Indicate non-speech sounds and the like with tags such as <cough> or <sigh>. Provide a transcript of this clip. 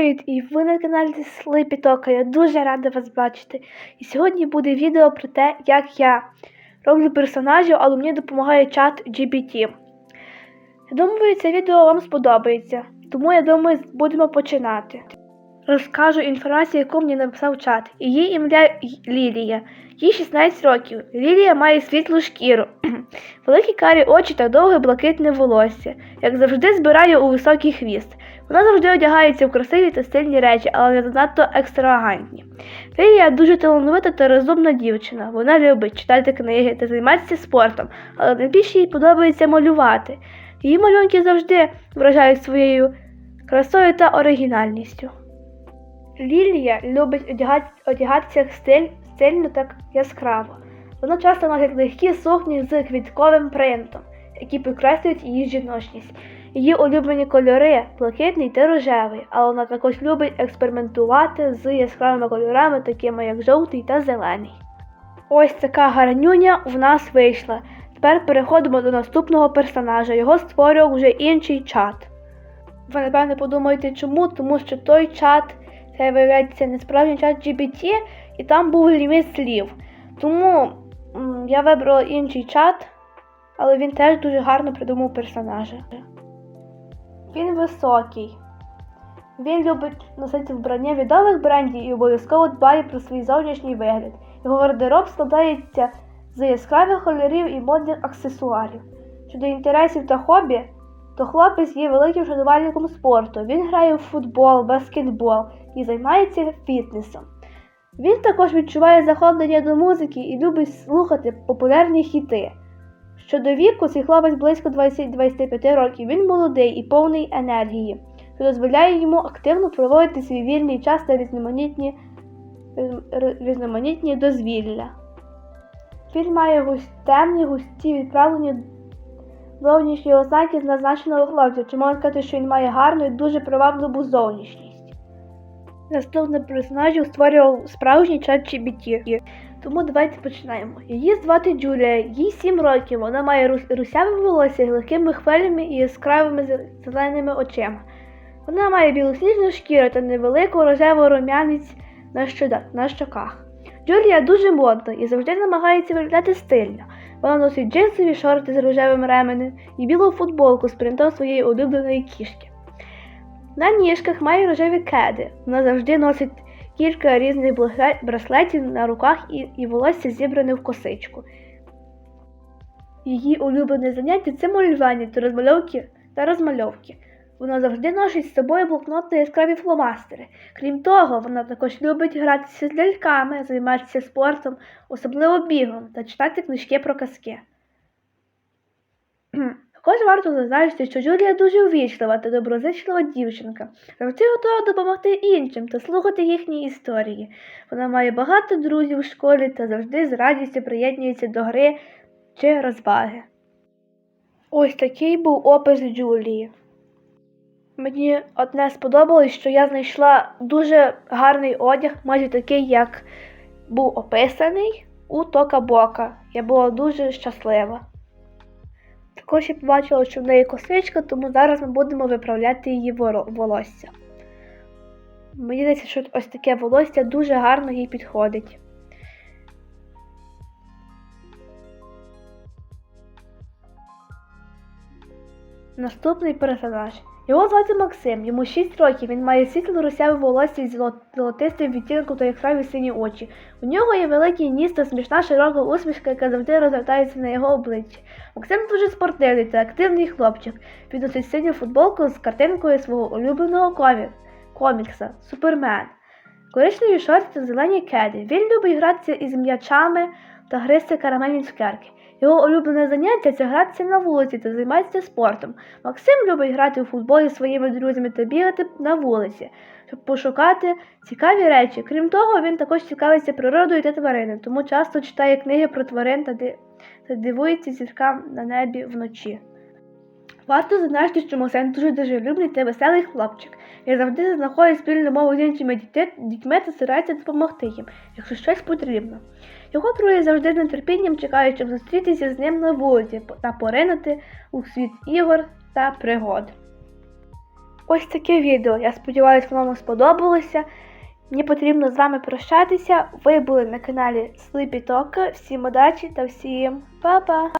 Привіт! І ви на каналі Слипі Тока. Я дуже рада вас бачити. І сьогодні буде відео про те, як я роблю персонажів, але мені допомагає чат GPT. Я думаю, це відео вам сподобається, тому я думаю, будемо починати. Розкажу інформацію, яку мені написав чат. Її ім'я Лілія. Їй 16 років. Лілія має світлу шкіру, <clears throat> великі карі очі та довге блакитне волосся. Як завжди, збирає у високий хвіст. Вона завжди одягається в красиві та стильні речі, але не занадто екстравагантні. Лілія дуже талановита та розумна дівчина. Вона любить читати книги та займатися спортом, але найбільше їй подобається малювати. Її малюнки завжди вражають своєю красою та оригінальністю. Лілія любить одягати, одягатися стиль, стильно та яскраво. Вона часто носить легкі сукні з квітковим принтом, які підкреслюють її жіночність. Її улюблені кольори блакитний та рожевий, але вона також любить експериментувати з яскравими кольорами, такими як жовтий та зелений. Ось така гарнюня в нас вийшла. Тепер переходимо до наступного персонажа. Його створював вже інший чат. Ви напевне подумаєте, чому? Тому що той чат це виявляється не справжній чат GBT, і там був ліміт слів. Тому я вибрала інший чат, але він теж дуже гарно придумав персонажа. Він високий. Він любить носити вбрання відомих брендів і обов'язково дбає про свій зовнішній вигляд. Його гардероб складається з яскравих кольорів і модних аксесуарів. Щодо інтересів та хобі, то хлопець є великим шанувальником спорту. Він грає в футбол, баскетбол і займається фітнесом. Він також відчуває захоплення до музики і любить слухати популярні хіти. Щодо віку, цей хлопець близько 20-25 років. Він молодий і повний енергії, що дозволяє йому активно проводити свій вільний час та різноманітні, різноманітні дозвілля. Він має гусь, темні густі відправлені зовнішні ознаки з назначеного хлопця, чи можна сказати, що він має гарну і дуже привабливу зовнішність. Наступний персонажів створював справжній чат GBT. Тому давайте починаємо. Її звати Джулія, їй 7 років. Вона має русяве волосся легкими хвилями і яскравими зеленими очима. Вона має білосніжну шкіру та невелику рожеву рум'янець на, на щоках. Джулія дуже модна і завжди намагається виглядати стильно. Вона носить джинсові шорти з рожевим ременем і білу футболку з принтом своєї улюбленої кішки. На ніжках має рожеві кеди. Вона завжди носить кілька різних браслетів на руках і, і волосся зібране в косичку. Її улюблене заняття це малювання та розмальовки та розмальовки. Вона завжди носить з собою блокнот та яскраві фломастери. Крім того, вона також любить гратися з ляльками, займатися спортом, особливо бігом та читати книжки про казки. <clears throat> Також варто зазначити, що Джулія дуже увічлива та доброзичлива дівчинка, завжди готова допомогти іншим та слухати їхні історії. Вона має багато друзів у школі та завжди з радістю приєднується до гри чи розваги. Ось такий був опис Джулії. Мені одне сподобалось, що я знайшла дуже гарний одяг, майже такий, як був описаний у Тока Бока. Я була дуже щаслива. Також я побачила, що в неї косичка, тому зараз ми будемо виправляти її волосся. Мені здається, що ось таке волосся дуже гарно їй підходить. Наступний персонаж. Його звати Максим, йому 6 років, він має світло русяве волосся з золотистим відтінком та яскраві сині очі. У нього є великий ніс та смішна широка усмішка, яка завжди розвертається на його обличчі. Максим дуже спортивний та активний хлопчик. Він носить синю футболку з картинкою свого улюбленого комі... комікса Супермен. Коричневі шорти та зелені кеди. Він любить гратися із м'ячами та гризти карамельні цукерки. Його улюблене заняття це гратися на вулиці та займатися спортом. Максим любить грати у футбол із своїми друзями та бігати на вулиці, щоб пошукати цікаві речі. Крім того, він також цікавиться природою та тваринами, тому часто читає книги про тварин та дивується зіркам на небі вночі. Варто зазначити, що Максим дуже дружелюбний та веселий хлопчик. Він завжди знаходить спільну мову з іншими дітьми, та старається допомогти їм, якщо щось потрібно. Його друзі завжди з нетерпінням чекають, щоб зустрітися з ним на вулиці та поринути у світ ігор та пригод. ось таке відео. Я сподіваюся, воно вам сподобалося. Мені потрібно з вами прощатися. Ви були на каналі Sleepy Talk. Всім удачі та всім па-па!